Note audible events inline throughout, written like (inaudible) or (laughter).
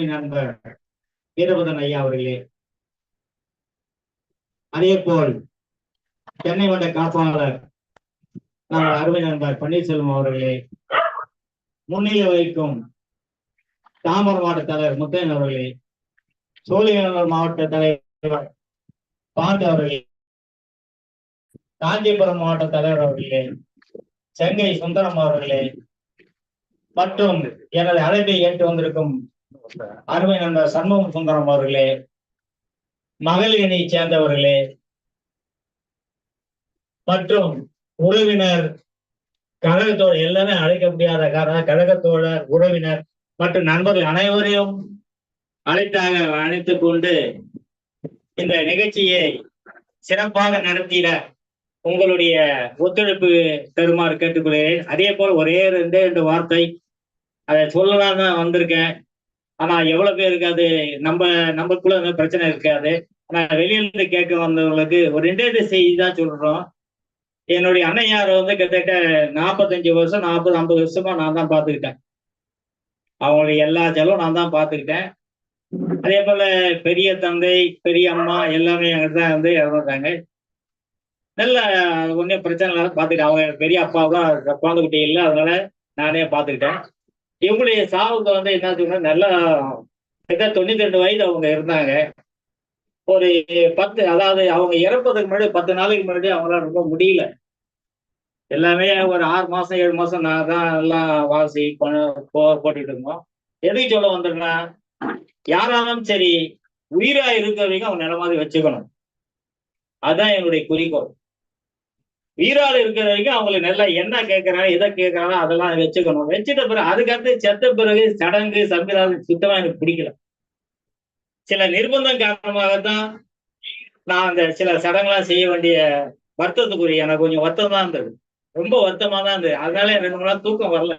நண்பர் வீரபதன் ஐயா அவர்களே. அதே போல் சென்னை மண்ட காப்பாளர் நம்ம அருமை நண்பர் பன்னீர்செல்வம் அவர்களே. முன்னிலை வகிக்கும் தாமர மாவட்ட தலைவர் முத்தையன் அவர்களே. சோழிங்கநல்லூர் மாவட்ட தலைவர் பாண்டு அவர்களே. காஞ்சிபுரம் மாவட்ட தலைவர் அவர்களே. செங்கை சுந்தரம் அவர்களே. மற்றும் எனது அழைப்பை ஏற்று வந்திருக்கும் அருமை நண்பர் சண்முகம் சுந்தரம் அவர்களே மகளிர் அணியை சேர்ந்தவர்களே மற்றும் உறவினர் கழகத்தோடு எல்லாமே அழைக்க முடியாத காரணம் கழகத்தோழர் உறவினர் மற்றும் நண்பர்கள் அனைவரையும் அழைத்தாக அழைத்துக் கொண்டு இந்த நிகழ்ச்சியை சிறப்பாக நடத்திட உங்களுடைய ஒத்துழைப்பு தருமாறு கேட்டுக்கொள்கிறேன். அதே போல் ஒரே ரெண்டு ரெண்டு வார்த்தை அதை சொல்லலாம் தான் வந்திருக்கேன். ஆனா எவ்வளவு பேருக்கு அது நம்ம நம்மக்குள்ள அந்த பிரச்சனை இருக்காது. ஆனா வெளியில இருந்து கேட்க வந்தவங்களுக்கு ஒரு ரெண்டே ரெண்டு செய்தி தான் சொல்றோம். என்னுடைய அண்ணையார் வந்து கிட்டத்தட்ட நாற்பத்தஞ்சு வருஷம் நாற்பது ஐம்பது வருஷமா நான் தான் பார்த்துக்கிட்டேன். அவங்களுடைய எல்லா செலவும் நான் தான் பார்த்துக்கிட்டேன். அதே போல பெரிய தந்தை பெரிய அம்மா எல்லாமே எங்கிட்ட தான் வந்து இறந்துட்டாங்க. நல்ல ஒன்றும் பிரச்சனை இல்லாத பார்த்துக்கிட்டேன். அவங்க பெரிய அப்பாவும் குழந்தைகிட்டே இல்லை அதனால நானே பார்த்துக்கிட்டேன். இவங்களுடைய சாவுக்கு வந்து என்ன சொன்னா நல்லா கிட்ட தொண்ணூத்தி ரெண்டு வயது அவங்க இருந்தாங்க. ஒரு பத்து அதாவது அவங்க இறப்பதுக்கு முன்னாடி பத்து நாளைக்கு முன்னாடி அவங்களால ரொம்ப முடியல. எல்லாமே ஒரு ஆறு மாசம் ஏழு மாசம் நான் தான் எல்லாம் வாசி போட்டுட்டு இருந்தோம். எதுக்கு சொல்ல வந்தேன்னா யாராலும் சரி உயிரா இருக்கிறவங்க அவங்க நில மாதிரி வச்சுக்கணும். அதுதான் என்னுடைய குறிக்கோள். உயிரால் இருக்கிற வரைக்கும் அவங்களுக்கு நல்லா என்ன கேட்கறாங்க எதை கேட்கறாங்க அதெல்லாம் வச்சுக்கணும். வச்சுட்ட பிறகு அதுக்கடுத்து செத்த பிறகு சடங்கு சம்பிரதாயம் சுத்தமா எனக்கு பிடிக்கல. சில நிர்பந்தம் காரணமாகத்தான் நான் அந்த சில சடங்குலாம் செய்ய வேண்டிய வருத்தத்துக்குரிய எனக்கு கொஞ்சம் வருத்தம் தான் இருந்தது. ரொம்ப வருத்தமா தான் இருந்தது. அதனால எனக்கு ரெண்டு மூணு நாள் தூக்கம் வரல.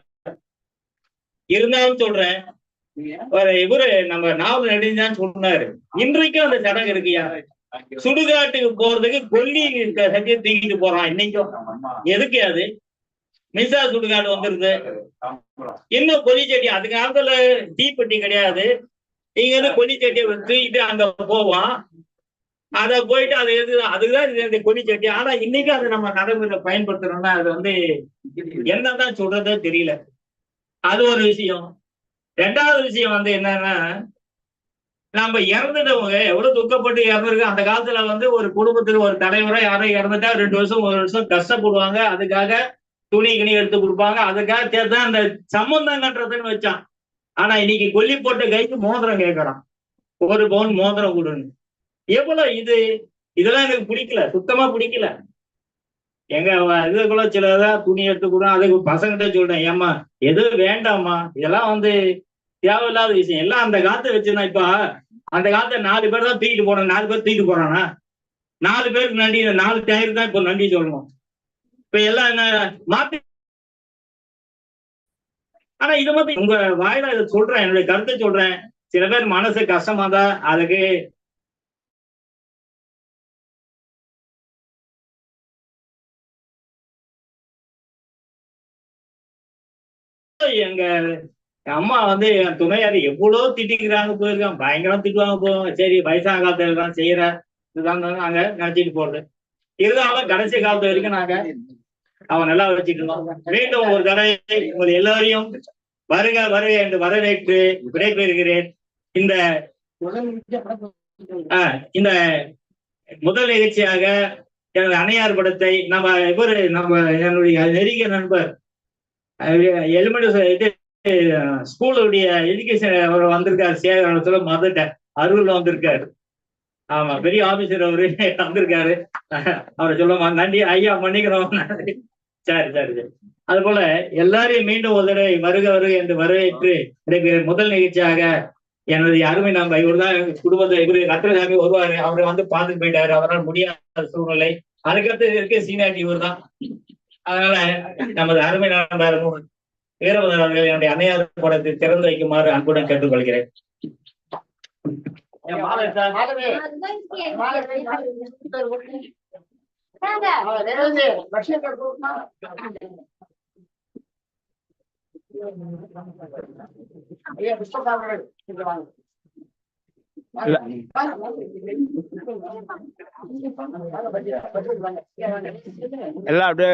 இருந்தாலும் சொல்றேன் ஒரு இவரு நம்ம நாவல் நடிஞ்சான்னு சொன்னாரு இன்றைக்கும் அந்த சடங்கு இருக்கு யாரு? சுடுகாட்டுக்கு போறதுக்கு கொல்லி செஞ்சு தூக்கிட்டு போறான் இன்னைக்கும் எதுக்கு அது? மின்சார சுடுகாடு வந்துருது. இன்னும் கொல்லிச்சட்டி அது காலத்துல தீப்பெட்டி கிடையாது. இங்க இருந்து கொல்லிச்சட்டியை தூக்கிட்டு அங்க போவான். அத போயிட்டு அது எது அதுக்குதான் இது இந்த கொல்லிச்சட்டி ஆனா இன்னைக்கு அதை நம்ம நடைமுறையில பயன்படுத்துறோம்னா அது வந்து என்னதான் சொல்றதோ தெரியல. அது ஒரு விஷயம். ரெண்டாவது விஷயம் வந்து என்னன்னா நம்ம இறந்துட்டவங்க எவ்வளவு துக்கப்பட்டு இறந்துருக்கு அந்த காலத்துல வந்து ஒரு குடும்பத்துக்கு ஒரு தலைவரா யாரோ இறந்துட்டா ரெண்டு வருஷம் ஒரு வருஷம் கஷ்டப்படுவாங்க. அதுக்காக துணி கிணி எடுத்து கொடுப்பாங்க. அதுக்காக சேர்த்து அந்த சம்பந்தம் கட்டுறதுன்னு வச்சான். ஆனா இன்னைக்கு கொல்லி போட்ட கைக்கு மோதிரம் கேட்கறான் ஒரு பவுன் மோதிரம் கொடுன்னு. எவ்வளவு இது? இதெல்லாம் எனக்கு பிடிக்கல. சுத்தமா பிடிக்கல. எங்க இதுக்குள்ள சிலதான் துணி எடுத்து கூட அதுக்கு பசங்கிட்ட சொல்றேன் ஏம்மா எதுவும் வேண்டாமா இதெல்லாம் வந்து தேவையில்லாத விஷயம். எல்லாம் அந்த காலத்தை வச்சிருந்தா இப்ப அந்த காலத்துல நாலு பேர் தான் தூக்கிட்டு போனோம் நாலு பேர் தூக்கிட்டு போறானா நாலு பேருக்கு நன்றி. நாலு டயர் தான் இப்ப நன்றி சொல்லணும் இப்ப எல்லாம் என்ன மாத்தி ஆனா இதை மட்டும் உங்க வாயில இதை சொல்றேன். என்னுடைய கருத்தை சொல்றேன். சில பேர் மனசு கஷ்டமா தான் அதுக்கு எங்க அம்மா வந்து என் துணையாரு எவ்வளவு திட்டிக்கிறாங்க போயிருக்கான். பயங்கரம் திட்டுவாங்க போவாங்க. சரி வயசான காலத்துல தான் செய்யற இதுதான் நாங்க நினைச்சிட்டு போறது. இருந்தாலும் கடைசி காலத்து வரைக்கும் நாங்க அவன் நல்லா வச்சுட்டு இருந்தோம். மீண்டும் ஒரு தடவை உங்கள் எல்லாரையும் வருக வருக என்று வரவேற்று விடைபெறுகிறேன். இந்த ஆஹ், இந்த முதல் நிகழ்ச்சியாக எனது அணையார் படத்தை நம்ம இவர் நம்ம என்னுடைய நெருங்கிய நண்பர் எலிமெண்ட் இது ஸ்கூலுடைய எஜுகேஷன் அவர் வந்திருக்காரு சேகரத்துல மதர் அருள் வந்திருக்காரு. ஆமா பெரிய ஆபீசர் அவரு வந்திருக்காரு. அவரை சொல்ல நன்றி ஐயா மன்னிக்கிறோம் சரி சரி சரி. அது போல எல்லாரையும் மீண்டும் ஒரு தடவை வருக வருக என்று வரவேற்று எனக்கு முதல் நிகழ்ச்சியாக எனது அருமை நம்ம இவர் தான் குடும்பத்தை இவரு ரத்னசாமி வருவாரு. அவரை வந்து பார்த்து போயிட்டாரு. அவரால் முடியாத சூழ்நிலை. அதுக்கடுத்து இருக்க சீனியாரிட்டி இவர் தான் அதனால நமது அருமை நண்பர் வீரபதன் அவர்கள் என்னுடைய அன்னையார் படத்தை திறந்து வைக்குமாறு அன்புடன் கேட்டுக்கொள்கிறேன். எல்லாம் அப்படியே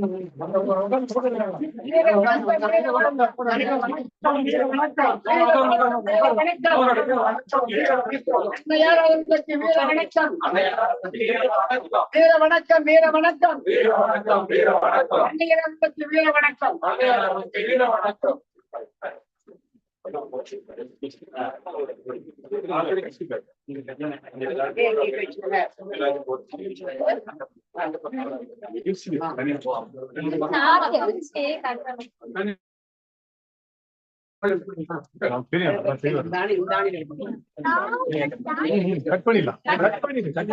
வந்துட்டேன் வா வா வீர வணக்கம் வீர வணக்கம் வீர வணக்கம் சாரி கட் பண்ணிடலாம். கட் பண்ணிடு கட்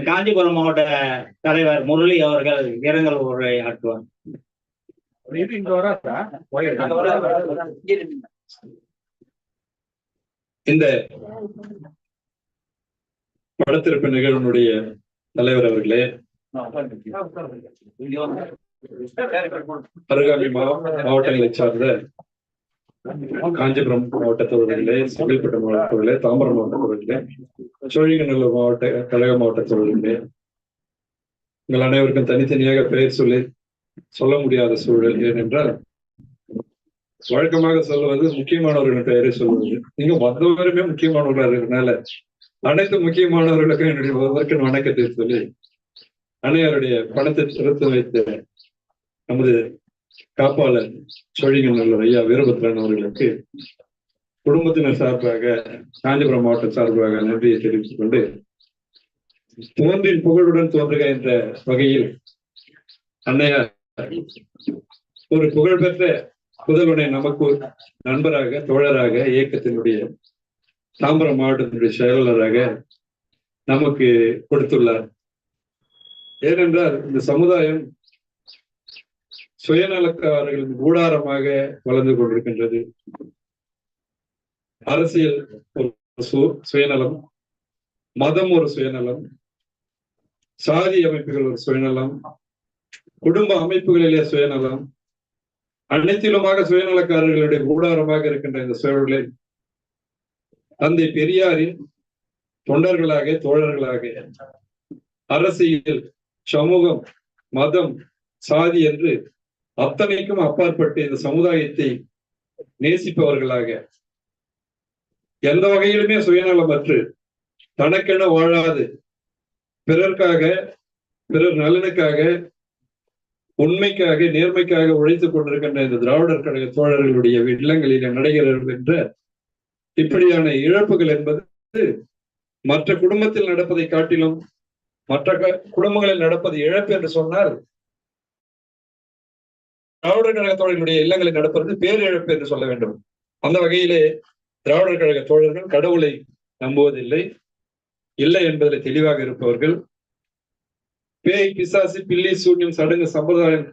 காஞ்சிபுரம் மாவட்ட தலைவர் முரளி அவர்கள் இரங்கல் உரை ஆற்றுவார். இந்த படத்திருப்பு நிகழ்வுடைய தலைவர் அவர்களே அருகாமை மாவட்டங்களை சார்ந்த காஞ்சிபுரம் மாவட்ட தோழர்களே செங்கல்பட்டு மாவட்ட தாம்பரம் மாவட்ட தோழர்களே சோழிங்கநல்லூர் மாவட்ட கழக மாவட்ட தோழர்களே உங்கள் அனைவருக்கும் தனித்தனியாக பெயர் சொல்லி சொல்ல முடியாத சூழல் ஏனென்றால் வழக்கமாக சொல்லுவது முக்கியமானவர்களின் பெயரை சொல்வது. நீங்க வந்தவருமே முக்கியமானவர்களா இருக்கிறனால அனைத்து முக்கியமானவர்களுக்கும் என்னுடைய முதற்கன் வணக்கத்தை சொல்லி அனைவருடைய பணத்தை திறத்து வைத்த நமது காப்பாளர் சோழிங்கநல்லூர் ஐயா வீரபத்ரன் அவர்களுக்கு குடும்பத்தினர் சார்பாக காஞ்சிபுரம் மாவட்டம் சார்பாக நன்றியை தெரிவித்துக் கொண்டு தோன்றின் புகழுடன் தோன்றுக என்ற வகையில் அன்னையார் ஒரு புகழ்பெற்ற புதவனை நமக்கு நண்பராக தோழராக இயக்கத்தினுடைய தாம்பரம் மாவட்டத்தினுடைய செயலாளராக நமக்கு கொடுத்துள்ளார். ஏனென்றால் இந்த சமுதாயம் சுயநலக்காரர்களின் கூடாரமாக வளர்ந்து கொண்டிருக்கின்றது. அரசியல் ஒரு சு- சுயநலம் மதம் ஒரு சுயநலம் சாதி அமைப்புகள் ஒரு சுயநலம் குடும்ப அமைப்புகளிலே சுயநலம் அனைத்திலுமாக சுயநலக்காரர்களுடைய கூடாரமாக இருக்கின்ற இந்த சூழலை தந்தை பெரியாரின் தொண்டர்களாக தோழர்களாக அரசியல் சமூகம் மதம் சாதி என்று அத்தனைக்கும் அப்பாற்பட்டு இந்த சமுதாயத்தை நேசிப்பவர்களாக. எந்த வகையிலுமே சுயநலமற்று தனக்கென வாழாது. பிறர்க்காக பிறர் நலனுக்காக உண்மைக்காக நேர்மைக்காக உழைத்துக் கொண்டிருக்கின்ற இந்த திராவிடர் கழக தோழர்களுடைய இல்லங்களில் நடைபெறுகின்ற இப்படியான இழப்புகள் என்பது மற்ற குடும்பத்தில் நடப்பதை காட்டிலும் மற்ற க- குடும்பங்களில் நடப்பது இழப்பு என்று சொன்னால் திராவிடர் கழக தோழர்களுடைய இல்லங்களை நடப்பது பேரிழப்பு என்று சொல்ல வேண்டும். அந்த வகையிலே திராவிடர் கழக தோழர்கள் கடவுளை நம்புவதில்லை. இல்லை என்பதில் தெளிவாக இருப்பவர்கள் பேய் பிசாசு பில்லி சூன்யம் சடங்கு சம்பிரதாயம்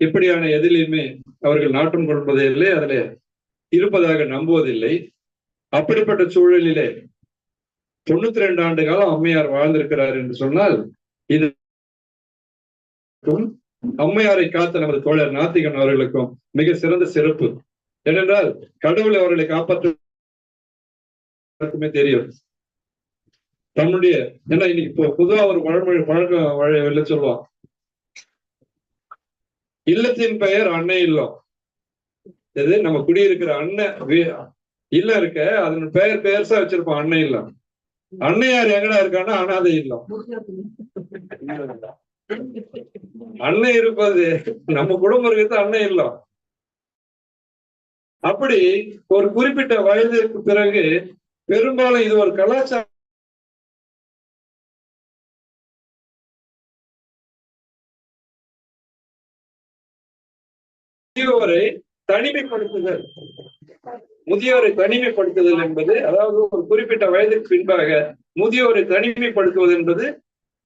இப்படியான எதிலையுமே அவர்கள் நாட்டம் கொள்வதில்லை அதில் இருப்பதாக நம்புவதில்லை. அப்படிப்பட்ட சூழலிலே தொண்ணூத்தி ரெண்டு ஆண்டு காலம் அம்மையார் வாழ்ந்திருக்கிறார் என்று சொன்னால் இது அம்மையாரை காத்த நமது தோழர் நாத்திகன் அவர்களுக்கும் மிக சிறந்த சிறப்பு. ஏனென்றால் கடவுளை அவர்களை காப்பாற்றுமே தெரியும். தன்னுடைய ஏன்னா இன்னைக்கு இப்போ பொதுவா ஒரு வழமொழி பழக்கம் வெளில சொல்லுவான் இல்லத்தின் பெயர் அன்னை இல்லம். இது நம்ம குடியிருக்கிற அண்ணன் இல்ல இருக்க அதன் பெயர் பெயர்சா வச்சிருப்போம் அன்னை இல்லம். அன்னையார் எங்கடா இருக்கான்னா அனாதை இல்லம். அன்னை இருப்பது. நம்ம குடும்பம் இருக்கிறது அன்னை இல்லம் அப்படி ஒரு குறிப்பிட்ட வயதிற்கு பிறகு பெரும்பாலும் இது ஒரு கலாச்சாரம் முதியோரை தனிமைப்படுத்துதல். முதியோரை தனிமைப்படுத்துதல் என்பது அதாவது ஒரு குறிப்பிட்ட வயதிற்கு பின்பாக முதியோரை தனிமைப்படுத்துவது என்பது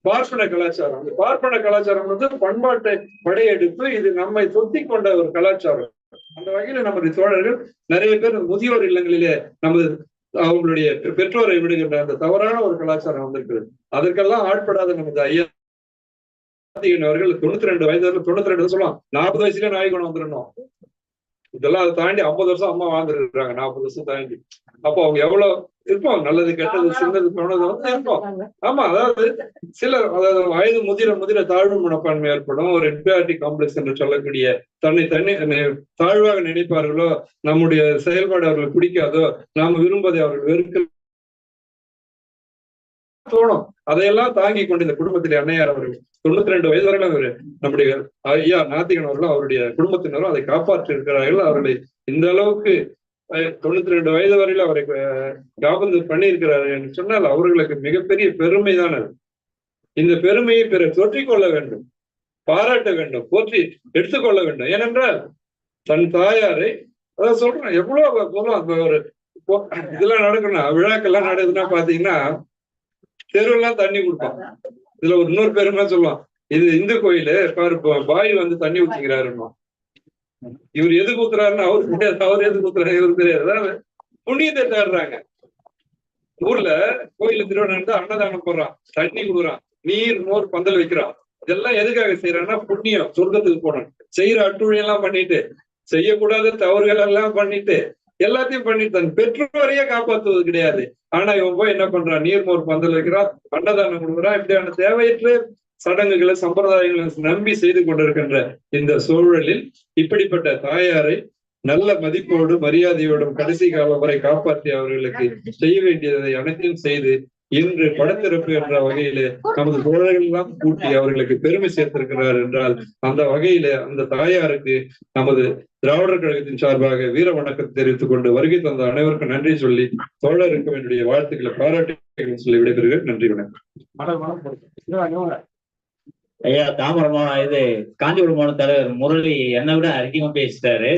பார்ப்பன கலாச்சாரம். இந்த பார்ப்பன கலாச்சாரம் வந்து பண்பாட்டை படையெடுப்பு இது நம்மை தொத்தி கொண்ட ஒரு கலாச்சாரம். அந்த வகையில நமது தோழர்கள் நிறைய பேர் முதியோர் இல்லங்களிலே நமது அவங்களுடைய பெற்றோரை விடுகின்ற அந்த தவறான ஒரு கலாச்சாரம் வந்திருக்கிறது. அதற்கெல்லாம் ஆட்படாத நமது ஐயா அவர்கள் தொண்ணூத்தி ரெண்டு வயது தொண்ணூத்தி ரெண்டு சொல்லலாம் நாற்பது வயசுல நாய் வந்துடணும். இதெல்லாம் அதை தாண்டி ஐம்பது வருஷம் அம்மா வாழ்ந்துருக்காங்க நாற்பது வருஷம் தாண்டி. அப்போ அவங்க எவ்வளவு இருப்போம்? நல்லது கெட்டது சின்னது போனது வந்து இருப்போம். ஆமா அதாவது சில அதாவது வயது முதிர முதிர தாழ்வு மனப்பான்மை ஏற்படும். ஒரு இன்ஃபியாரிட்டி காம்ப்ளெக்ஸ் என்று சொல்லக்கூடிய தன்னை தன்னை தாழ்வாக நினைப்பார்களோ நம்முடைய செயல்பாடு அவர்களுக்கு பிடிக்காதோ நாம விரும்பதை அவர்கள் வெறுக்க தோணும். அதையெல்லாம் தாங்கி கொண்டு இந்த குடும்பத்திலே அன்னையார் அவர்கள் தொண்ணூத்தி ரெண்டு வயது வரையிலும் அவர் நம்முடைய ஐயா நாத்திகன் அவர்களும் அவருடைய குடும்பத்தினரும் அதை காப்பாற்றி இருக்கிறார்கள் அவர்களை இந்த அளவுக்கு தொண்ணூத்தி ரெண்டு வயது வரையில அவரை அஹ், காபந்து பண்ணியிருக்கிறார் என்று சொன்னால் அவர்களுக்கு மிகப்பெரிய பெருமை தான் அது. இந்த பெருமையை பிறர் தொற்றிக் கொள்ள வேண்டும் பாராட்ட வேண்டும் போற்றி எடுத்துக்கொள்ள வேண்டும். ஏனென்றால் தன் தாயாரை அதான் சொல்றேன் எவ்வளவு சொல்லுவான் ஒரு இதெல்லாம் நடக்கணும் விழாக்கெல்லாம் நடக்குதுன்னா பாத்தீங்கன்னா தெருவெல்லாம் தண்ணி கொடுப்பான். இதுல ஒரு இன்னொரு பெருமை சொல்லுவான். இது இந்து கோயிலு பாரு பாய் வந்து தண்ணி ஊத்திக்கிறாருமா இவர் எது குத்துறாருன்னு அவரு தெரியாது அவர் எது குத்துறாரு இவருக்கு தெரியாது புண்ணியத்தை தேடுறாங்க. ஊர்ல கோயில நடந்து அன்னதானம் போடுறான் தண்ணி கொடுக்குறான் நீர் மோர் பந்தல் வைக்கிறான். இதெல்லாம் எதுக்காக செய்யறான்னா புண்ணியம் சொர்க்கத்துக்கு போனோம் செய்யற அட்டுழியெல்லாம் பண்ணிட்டு செய்யக்கூடாத தவறுகள் எல்லாம் பண்ணிட்டு எல்லாத்தையும் பண்ணிட்டு பெற்றோரையே காப்பாத்துவது கிடையாது. ஆனா இவன் போய் என்ன பண்றான்? நீர்மோர் பந்தல் வைக்கிறான் அன்னதானம் கொடுக்குறான். இப்படியான தேவையற்ற சடங்குகளை சம்பிரதாயங்களை நம்பி செய்து கொண்டிருக்கின்ற இந்த சூழலில் இப்படிப்பட்ட தாயாரை நல்ல மதிப்போடும் மரியாதையோடும் கடைசி காலம் வரை காப்பாற்றி அவர்களுக்கு செய்ய வேண்டியதை அனைத்தையும் செய்து இன்று படத்திறப்பு என்ற வகையிலே நமது தோழர்கள் எல்லாம் கூட்டி அவர்களுக்கு பெருமை சேர்த்திருக்கிறார் என்றால் அந்த வகையில அந்த தாயாருக்கு நமது திராவிடர் கழகத்தின் சார்பாக வீர வணக்கம் தெரிவித்துக் கொண்டு வருகை தந்த அனைவருக்கும் நன்றி சொல்லி தோழருக்கு என்னுடைய வாழ்த்துக்களை பாராட்டி சொல்லி விடைபெறுகிறேன். நன்றி வணக்கம். ஐயா தாம்பரம் இது காஞ்சிபுரம் மாவட்ட தலைவர் முரளி என்னை விட அதிகமா பேசிட்டாரு.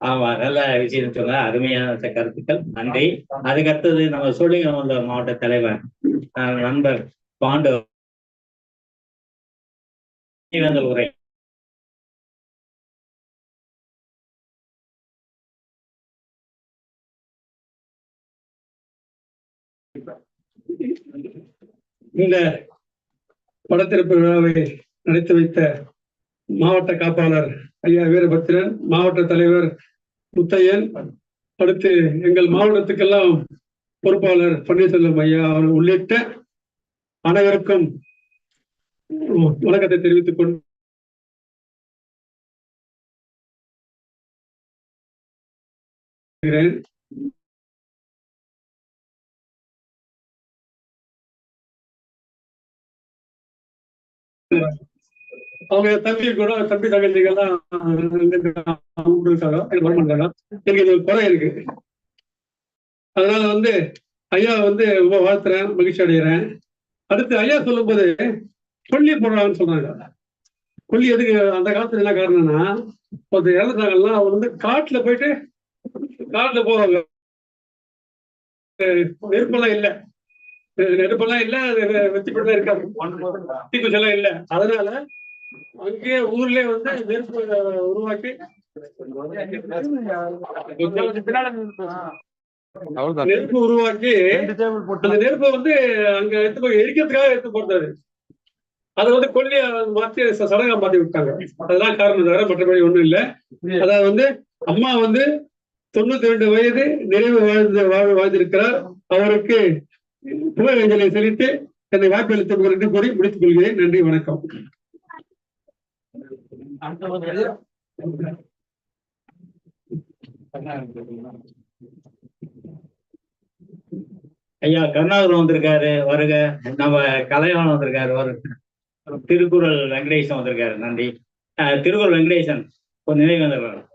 ஆமா நல்ல விஷயம் சொன்ன அருமையான கருத்துக்கள். நன்றி. அதுக்கு அடுத்தது நம்ம சோழிங்கநல்லூர் மாவட்ட தலைவர் நண்பர் பாண்டு. உரை. இந்த படத்திறப்பு விழாவை நடத்தி வைத்த மாவட்ட காப்பாளர் ஐயா வீரபத்திரன் மாவட்ட தலைவர் முத்தையன் அடுத்து எங்கள் மாவட்டத்துக்கெல்லாம் பொறுப்பாளர் பன்னீர்செல்வம் ஐயா அவர் உள்ளிட்ட அனைவருக்கும் வணக்கத்தை தெரிவித்துக் கொண்டு இருக்கிறேன். அவங்க தம்பி கூட தம்பி தங்கச்சிகள்லாம் எனக்கு எனக்கு இது குறை இருக்கு. அதனால வந்து ஐயா வந்து ரொம்ப வாழ்த்துறேன் மகிழ்ச்சி அடைகிறேன் அடுத்து ஐயா சொல்லும்போது கொல்லி போடுறாங்கன்னு சொன்னாங்க கொல்லி எதுக்கு? அந்த காலத்துல என்ன காரணம்னா ஒருத்தர் இறந்துட்டாங்கன்னா அவங்க வந்து காட்டுல போயிட்டு காட்டுல போவாங்க. நெருப்பெல்லாம் இல்ல. நெருப்பெல்லாம் இல்ல அது வெ- வெத்தி தான் இருக்காது தீக்குச்செல்லாம் இல்ல. அதனால அங்கேயே ஊர்லயே வந்து நெருப்பு உருவாக்கி நெருப்பு உருவாக்கி அந்த நெருப்பை வந்து அங்க எடுத்து போய் எரிக்கிறதுக்காக எடுத்து போட்டாரு. அதை வந்து கொல்லி மாத்தி சடங்கா மாத்தி விட்டாங்க. அதுதான் காரணம் தவிர மற்றபடி ஒண்ணும் இல்ல. அதாவது வந்து அம்மா வந்து தொண்ணூத்தி ரெண்டு வயது நிறைவு வாழ்ந்து வாழ் வாழ்ந்திருக்கிறார். அவருக்கு புகழஞ்சலை செலுத்தி என்னை வாக்களித்த என்று கூறி முடித்துக் கொள்கிறேன். நன்றி வணக்கம். ஐயா கருணாகரன் வந்திருக்காரு வருக. நம்ம கலைவாணன் வந்திருக்காரு வருக திருக்குறள் வெங்கடேசன் வந்திருக்காரு. நன்றி. திருக்குறள் வெங்கடேசன் ஒரு நினைவு வந்துடுறாரு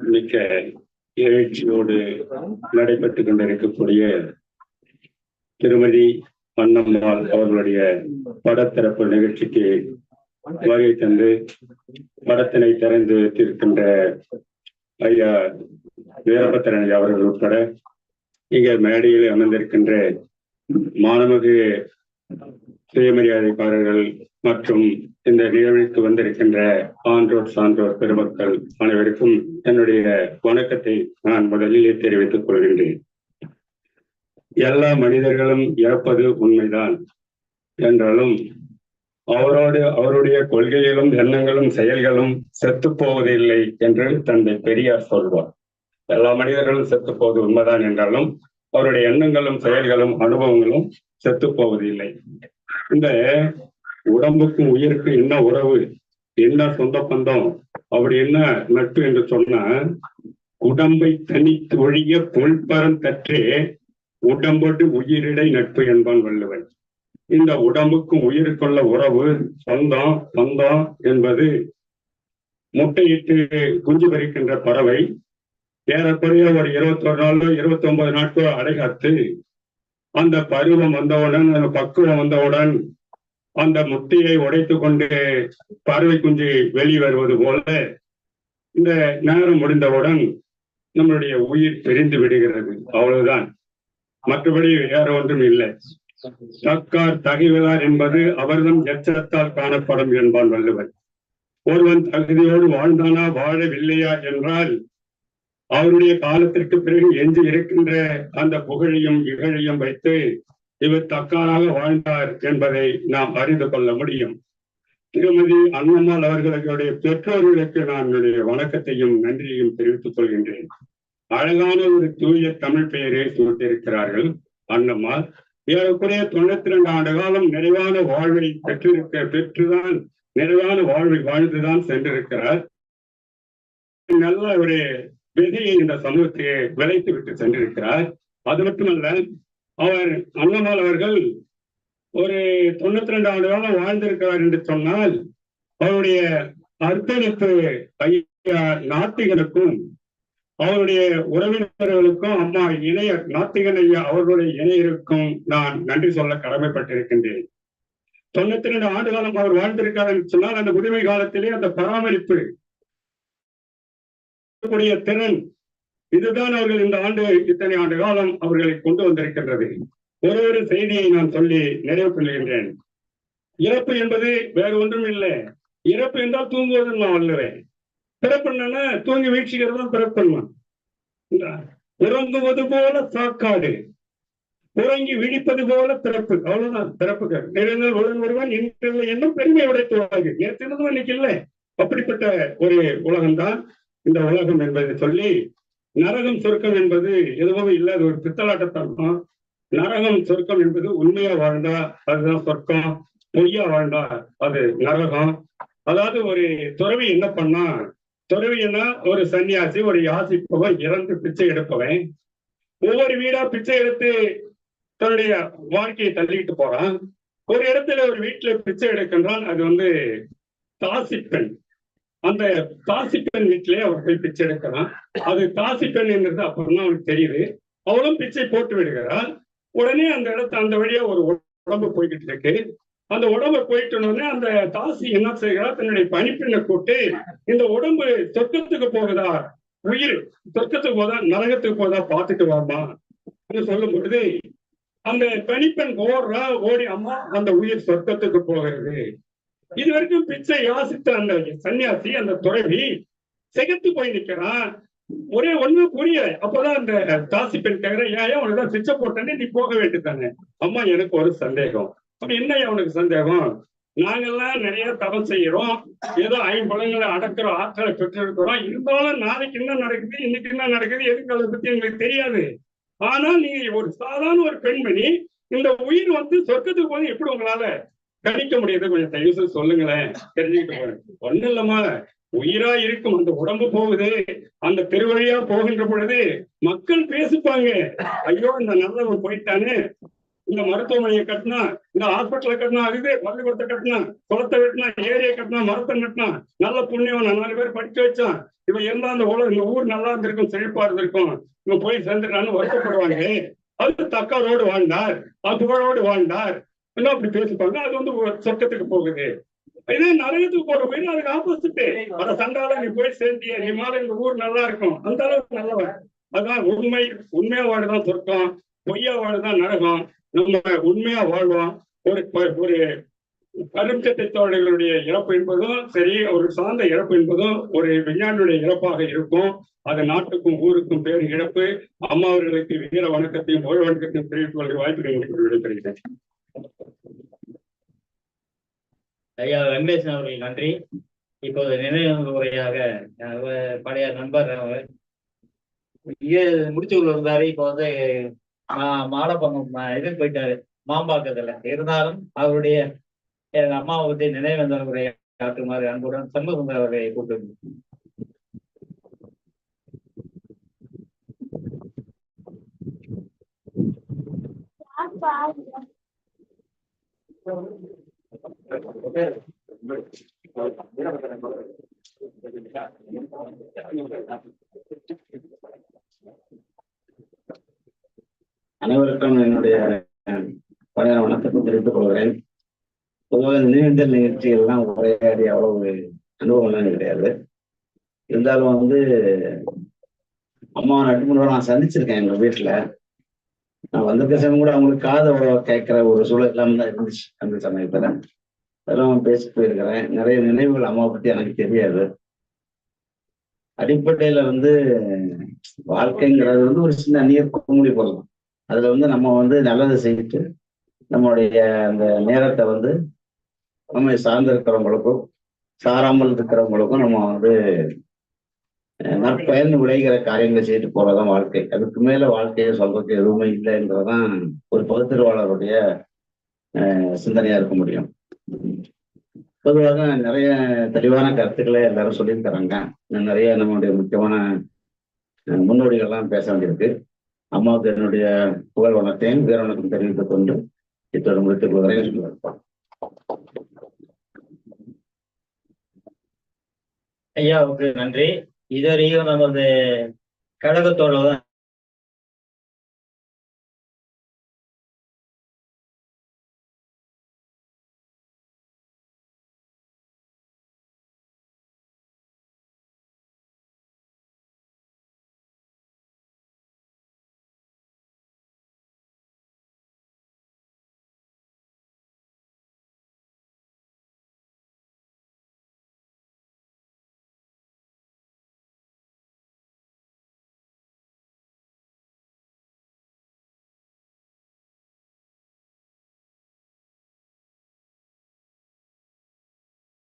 மிக்க எழுச்சியோடு நடைபெற்றுக் கொண்டிருக்கக்கூடிய திருமதி அன்னம்மாள் அவர்களுடைய படத்திறப்பு நிகழ்ச்சிக்கு வகை தந்து படத்தினை திறந்து வைத்திருக்கின்ற ஐயா வீரபத்திரன் அவர்கள் உட்பட இங்க மேடையில் அமர்ந்திருக்கின்ற மாணவர்கள் சுயமரியாதைக்காரர்கள் மற்றும் இந்த நிகழ்விற்கு வந்திருக்கின்ற ஆன்றோர் சான்றோர் பெருமக்கள் அனைவருக்கும் என்னுடைய வணக்கத்தை நான் முதலிலே தெரிவித்துக் கொள்கின்றேன். எல்லா மனிதர்களும் இறப்பது உண்மைதான். என்றாலும் அவரோடு அவருடைய கொள்கைகளும் எண்ணங்களும் செயல்களும் செத்து போவதில்லை என்று தந்தை பெரியார் சொல்வார். எல்லா மனிதர்களும் செத்து போவது உண்மைதான் என்றாலும் அவருடைய எண்ணங்களும் செயல்களும் அனுபவங்களும் செத்து போவதில்லை. இந்த உடம்புக்கும் உயிருக்கும் என்ன உறவு? என்ன சொந்த பந்தம்? அப்படி என்ன நட்பு என்று சொன்னா உடம்பை தனித்து ஒழிய பொல்பரம் தற்றே உடம்போடு உயிரிடை நட்பு என்பான் வள்ளுவன். இந்த உடம்புக்கும் உயிருக்குள்ள உறவு சொந்தம் பந்தம் என்பது முட்டையிட்டு குஞ்சு பறிக்கின்ற பறவை ஏறக்குறைய ஒரு இருபத்தொரு நாளோ இருபத்தி ஒன்பது நாட்களோ அடைகாத்து அந்த பருவம் வந்தவுடன் அந்த பக்குவம் வந்தவுடன் அந்த முட்டையை உடைத்து கொண்டு பறவை குஞ்சு வெளி வருவது போல இந்த நேரம் முடிந்தவுடன் நம்மளுடைய உயிர் பிரிந்து விடுகிறது. அவ்வளவுதான். மற்றபடி வேற ஒன்றும் இல்லை. தக்கார் தகைவதார் என்பது அவர்தம் எச்சத்தால் காணப்படும் என்பான் வள்ளுவர். ஒருவன் தகுதியோடு வாழ்ந்தானா வாழவில்லையா என்றால் அவருடைய காலத்திற்கு பிறகு எஞ்சி இருக்கின்ற அந்த புகழையும் இகழையும் வைத்து இவர் தக்காராக வாழ்ந்தார் என்பதை நாம் அறிந்து கொள்ள முடியும். திருமதி அண்ணம்மாள் அவர்களுடைய பெற்றோர்களுக்கு நான் என்னுடைய வணக்கத்தையும் நன்றியையும் தெரிவித்துக் கொள்கின்றேன். அழகான ஒரு தூய தமிழ் பெயரை சூட்டியிருக்கிறார்கள் அண்ணம்மாள். ஏறக்குறைய தொண்ணூத்தி ரெண்டு ஆண்டு காலம் நிறைவான வாழ்வை பெற்றிருக்க பெற்றுதான் நிறைவான வாழ்வை வாழ்ந்துதான் சென்றிருக்கிறார். நல்ல ஒரு விதி இந்த சமூகத்தை விளைத்து விட்டு சென்றிருக்கிறார். அது மட்டுமல்ல அவர் அண்ணமால் அவர்கள் ஒரு தொண்ணூத்தி ரெண்டு ஆண்டு காலம் வாழ்ந்திருக்கிறார் என்று சொன்னால் அவருடைய அர்ப்பணிப்பு ஐயா நாத்திகனுக்கும் அவருடைய உறவினர்களுக்கும் அம்மா இணையர் நாத்திகன் ஐயா அவர்களுடைய இணையருக்கும் நான் நன்றி சொல்ல கடமைப்பட்டிருக்கின்றேன். தொண்ணூத்தி ரெண்டு ஆண்டு காலம் அவர் வாழ்ந்திருக்கார் என்று சொன்னால் அந்த உரிமை காலத்திலே அந்த பராமரிப்பு கூடிய திறன் இதுதான் அவர்கள் இந்த ஆண்டு இத்தனை ஆண்டு காலம் அவர்களை கொண்டு வந்திருக்கின்றது. ஒரு ஒரு செய்தியை நான் சொல்லி நிறைவு கொள்கின்றேன் இறப்பு என்பது வேறு ஒன்றும் இல்லை இறப்பு என்றால் தூங்குவது நான் வல்லுவேன் பிறப்பண்ணா தூங்கி வீழ்ச்சிக்கிறது தான் உறங்குவது போல சாக்காடு. உறங்கி விழிப்பது போல பிறப்பு. அவ்வளவுதான் பிறப்புகள் நிறைந்தல் உடன் ஒருவன் இன்று என்னும் பெருமை உடைத்துவாங்க நேற்று இன்னைக்கு இல்லை. அப்படிப்பட்ட ஒரு உலகம்தான். இந்த உலகம் என்பதை சொல்லி நரகம் சொர்க்கம் என்பது எதுவும் இல்லாத ஒரு பித்தலாட்டத்தான். நரகம் சொர்க்கம் என்பது உண்மையா வாழ்ந்தா அதுதான் சொர்க்கம் பொய்யா வாழ்ந்தா அது நரகம். அதாவது ஒரு துறவி என்ன பண்ணா துறவின்னா ஒரு சன்னியாசி ஒரு யாசிப்பவன் இறந்து பிச்சை எடுப்பவன். ஒவ்வொரு வீடா பிச்சை எடுத்து தன்னுடைய வாழ்க்கையை தள்ளிட்டு போறான். ஒரு இடத்துல ஒரு வீட்டுல பிச்சை எடுக்கின்றான் அது வந்து தாசி பெண் அந்த தாசி பெண் வீட்டிலே அவர் போய் பிச்சை எடுக்கிறான் அது தாசி பெண் அப்புறம் தான் அவனுக்கு தெரியுது. அவளும் பிச்சை போட்டு விடுகிறாள். உடனே அந்த இடத்த அந்த வழியா ஒரு உடம்பு போய்கிட்டு இருக்கு. அந்த உடம்பு போயிட்டு உடனே அந்த தாசி என்ன செய்கிறா? தன்னுடைய பணிப்பெண்ணை கூட்டு இந்த உடம்பு சொர்க்கத்துக்கு போகுதா? உயிர் சொர்க்கத்துக்கு போதா நரகத்துக்கு போதா பார்த்துட்டு வாமா சொல்லும் பொழுது அந்த பணிப்பெண் ஓடுறா ஓடி அம்மா அந்த உயிர் சொர்க்கத்துக்கு போகிறது. இது வரைக்கும் பிச்சை யாசித்த அந்த சன்னியாசி அந்த துறவி செகத்து போய் நிக்கிறான். ஒரே ஒண்ணு புரியல அப்பதான் அந்த தாசி பெண் கேக்குற ஏன் உனக்கு பிச்சை போட்டேன்னு நீ போக வேண்டியதானே அம்மா எனக்கு ஒரு சந்தேகம். அப்ப என்ன உனக்கு சந்தேகம்? நாங்கெல்லாம் நிறைய தவம் செய்யறோம் ஏதோ ஐம்பழங்களை அடக்கிற ஆற்றலை பெற்றிருக்கிறோம். இருந்தாலும் நாளைக்கு என்ன நடக்குது இன்னைக்கு என்ன நடக்குது எதுக்கு அதை பத்தி எங்களுக்கு தெரியாது. ஆனால் நீங்க ஒரு சாதாரண ஒரு பெண்மணி இந்த உயிர் வந்து சொர்க்கத்துக்கு போது எப்படி உங்களால கணிக்க முடியுது கொஞ்சம் தயவு செய்து சொல்லுங்களேன். தெரிஞ்சுக்கிட்டு (laughs) போறேன். ஒண்ணு இல்லம்மா. உயிரா இருக்கும். அந்த உடம்பு போகுது. அந்த தெருவழியா போகின்ற பொழுது மக்கள் பேசிப்பாங்க. ஐயோ இந்த நல்லவன் போயிட்டானே. இந்த மருத்துவமனையை கட்டினா இந்த ஹாஸ்பிட்டலை கட்டினா அதுவே பள்ளிக்கூடத்தை கட்டினா குளத்தை வெட்டினா ஏரியை கட்டினா மரத்தை கட்டினா நல்ல புண்ணியம் நாலு பேர் படிக்க வச்சான். இவன் இருந்தா அந்த உலகம் இந்த ஊர் நல்லா இருந்திருக்கும் செழிப்பா இருந்திருக்கும். இவன் போய் சேர்ந்துட்டான்னு வருத்தப்படுவாங்க. அது தக்காரோடு வாழ்ந்தார். அது புகழோடு வாழ்ந்தார். எல்லாம் அப்படி பேசிப்பாங்க? அது வந்து சொர்க்கத்துக்கு போகுது. இதே நரகத்துக்கு போற போய் அதுக்கு ஆப்போசிட் அத சண்டால நீ போய் சேர்ந்திய? நீ மாதிரி இந்த ஊர் நல்லா இருக்கும். அந்த அளவுக்கு நல்லவன். அதான் உண்மை. உண்மையா வாழ்தான் சொர்க்கம். பொய்யா வாழ்தான் நரகம். நம்ம உண்மையா வாழ்வோம் ஒரு ஒரு கரும்சட்டை தோழர்களுடைய இறப்பு என்பதும் சரி ஒரு சார்ந்த இறப்பு என்பதும் ஒரு விஞ்ஞானியுடைய இறப்பாக இருக்கும். அது நாட்டுக்கும் ஊருக்கும் பேர் இழப்பு. அம்மா அவர்களுக்கு வீர வணக்கத்தையும் ஓய்வு வணக்கத்தையும் தெரிவித்துக் கொள்கிற வாய்ப்பு விடைபெறுகிறேன் ஐயா வெங்கடேசன் அவர்கள் நன்றி. இப்போது நினைவு உரையாக பழைய நண்பர் அவர். முடிச்சு இருந்தாரு இப்போ வந்து மாலப்பங்கம் இது போயிட்டாரு. மாம்பாக்கத்துல. இருந்தாலும் அவருடைய எங்க அம்மாவை பத்தி நினைவேந்தல் உரையை காட்டுமாறு அன்புடன் சண்முகசுந்தர் அவர்களை கூப்பிட்டு அனைவருக்கும் என்னுடைய பழைய வணக்கத்தை தெரிவித்துக் கொள்கிறேன். பொதுவாக நினைவேந்தல் நிகழ்ச்சிகள்லாம் உரையாடி அவ்வளவு அனுபவம்லாம் கிடையாது. இருந்தாலும் வந்து அம்மா ரெண்டு நான் சந்திச்சிருக்கேன் எங்க வீட்டுல நான் வந்திருக்க சமயம் கூட அவங்களுக்கு காது அவ்வளோ கேட்கிற ஒரு சூழல் இல்லாம தான் இருந்துச்சு அந்த சமயத்துல. அதெல்லாம் பேசி போயிருக்கிறேன். நிறைய நினைவுகள் அம்மா பத்தி எனக்கு தெரியாது. அடிப்படையில வந்து வாழ்க்கைங்கிறது வந்து ஒரு சின்ன நீர் குமுடி போடலாம் அதுல வந்து நம்ம வந்து நல்லதை செய்துட்டு நம்மளுடைய அந்த நேரத்தை வந்து நம்ம சார்ந்திருக்கிறவங்களுக்கும் சாராமல் இருக்கிறவங்களுக்கும் நம்ம வந்து நற்பயன் விளைகிற காரியங்களை செய்துட்டு போறதுதான் வாழ்க்கை. அதுக்கு மேல வாழ்க்கையை சொல்றதுக்கு எதுவுமே இல்லைன்றதுதான் ஒரு பகுத்தறிவாளருடைய அஹ், சிந்தனையா இருக்க முடியும். பொதுவாக நிறைய தெளிவான கருத்துக்களை எல்லாரும் சொல்லியிருக்கிறாங்க. நிறைய நம்மளுடைய முக்கியமான முன்னோடிகள் முன்னோடிகள்லாம் பேச வேண்டியிருக்கு. அம்மாவுக்கு என்னுடைய புகழ் வணக்கத்தையும் வீரவணக்கம் தெரிவித்துக் கொண்டு இத்தோடு முடித்துக் கொள்கிறேன் சொல்லுவார் ஐயாவுக்கு நன்றி. இதுவரையும் நமது கழகத்தோட